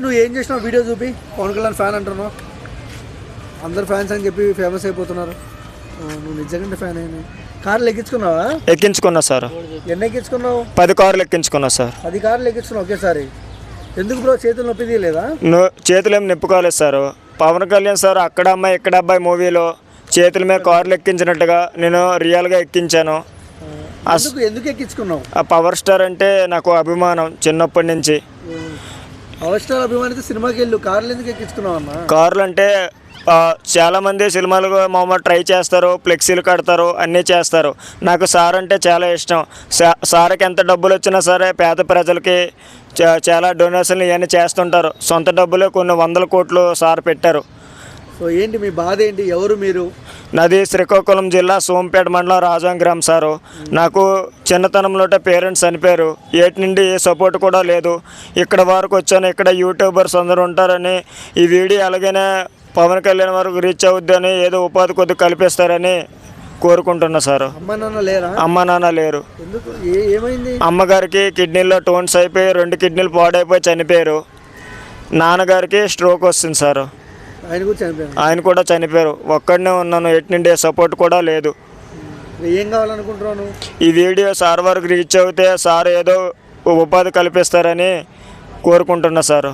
నువ్వు ఏం చేసినావు? వీడియో చూపి. పవన్ కళ్యాణ్ ఫ్యాన్ అంటున్నావు. అందరు ఫ్యాన్స్ అని చెప్పి ఫేమస్ అయిపోతున్నారు. నువ్వు నిజంగా ఫ్యాన్ అయింది కార్లు ఎక్కించుకున్నావా? ఎక్కించుకున్నా సార్. ఎన్ని ఎక్కించుకున్నావు? పది కార్లు ఎక్కించుకున్నా సార్. పది కార్లు ఎక్కించుకున్నావు ఒకేసారి. ఎందుకు బ్రో? చేతులు నొప్పి తీయలేదా? చేతులు ఏం నిప్పుకోలేదు సార్. పవన్ కళ్యాణ్ సార్ అక్కడ అమ్మాయి ఇక్కడ అబ్బాయి మూవీలో చేతుల మీద కార్లు ఎక్కించినట్టుగా నేను రియల్గా ఎక్కించాను. అస్- ఎందుకు ఎందుకు ఎక్కించుకున్నావు? ఆ పవర్ స్టార్ అంటే నాకు అభిమానం చిన్నప్పటి నుంచి. పవర్ స్టార్ అభిమానితో సినిమాకి వెళ్ళు. కార్లు ఎందుకు ఎక్కించుకున్నావు అన్న కార్లు అంటే చాలామంది సినిమాలు మామూలు ట్రై చేస్తారు ఫ్లెక్సీలు కడతారు అన్నీ చేస్తారు. నాకు సార్ అంటే చాలా ఇష్టం. సార్కి ఎంత డబ్బులు వచ్చినా సరే పేద ప్రజలకి చాలా డొనేషన్లు ఇవన్నీ చేస్తుంటారు. సొంత డబ్బులు కొన్ని వందల కోట్లు సార్ పెట్టారు. సో ఏంటి మీ బాధ ఏంటి? ఎవరు మీరు? నాది శ్రీకాకుళం జిల్లా సోంపేట మండలం రాజాంగ్రామ్ సారు. నాకు చిన్నతనంలోటే పేరెంట్స్ చనిపోయారు. ఏటి నుండి ఏ సపోర్ట్ కూడా లేదు. ఇక్కడ వరకు వచ్చాను. ఇక్కడ యూట్యూబర్స్ అందరూ ఉంటారని ఈ వీడియో అలాగనే పవన్ కళ్యాణ్ వరకు రీచ్ అవుద్దని ఏదో ఉపాధి కొద్ది కల్పిస్తారని కోరుకుంటున్నా సారు. అమ్మ నాన్న లేరా? అమ్మ నాన్న లేరు. ఎందుకు? ఏ ఏమైంది? అమ్మగారికి కిడ్నీలో టోన్స్ అయిపోయి రెండు కిడ్నీలు పాడైపోయి చనిపోయారు. నాన్నగారికి స్ట్రోక్ వస్తుంది సారు. ఆయన కూడా చనిపోయాను ఆయన కూడా చనిపోయారు. ఒక్కడనే ఉన్నాను. ఎటు నుండి సపోర్ట్ కూడా లేదు. ఏం కావాలనుకుంటున్నావు నువ్వు? ఈ వీడియో సార్ వరకు రీచ్ అవుతే సార్ ఏదో ఉపాధి కల్పిస్తారని కోరుకుంటున్నా సార్.